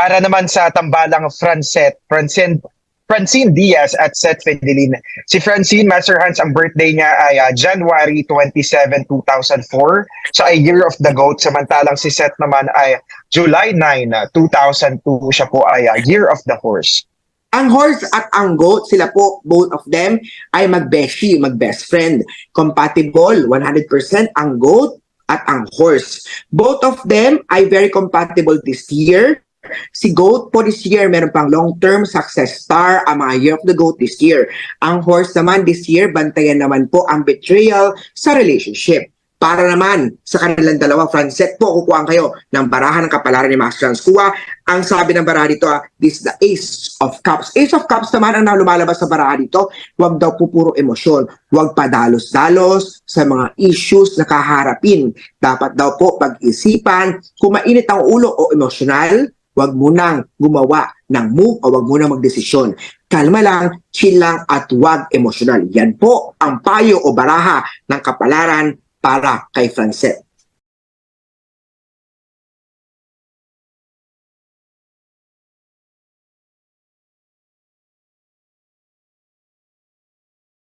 Para naman sa tambalang Francet, Francine, Francine Diaz at Seth Fidelin. Si Francine Master Hans, ang birthday niya ay ah, January 27, 2004. So ay Year of the Goat. Samantalang si Seth naman ay July 9, ah, 2002. Siya po ay ah, Year of the Horse. Ang horse at ang goat, sila po, both of them, ay mag-beshi, mag-best friend. Compatible, 100% ang goat at ang horse. Both of them ay very compatible this year. Si GOAT po this year, meron pang long-term success star year of the GOAT this year. Ang horse naman this year, bantayan naman po ang betrayal sa relationship. Para naman sa kanilang dalawa, Francet po, kukuhaan kayo ng barahan ng kapalaran ni Master Hans Kuha. Ang sabi ng baraha dito, ah, this is the Ace of Cups. Ace of Cups naman ang lumalabas sa baraha dito, huwag daw po puro emosyon. Huwag padalos-dalos sa mga issues na kaharapin. Dapat daw po pag-isipan kung mainit ang ulo o emosyonal, huwag munang gumawa ng move o huwag munang magdesisyon. Kalma lang, chill lang at huwag emosyonal. Yan po ang payo o baraha ng kapalaran para kay Francet.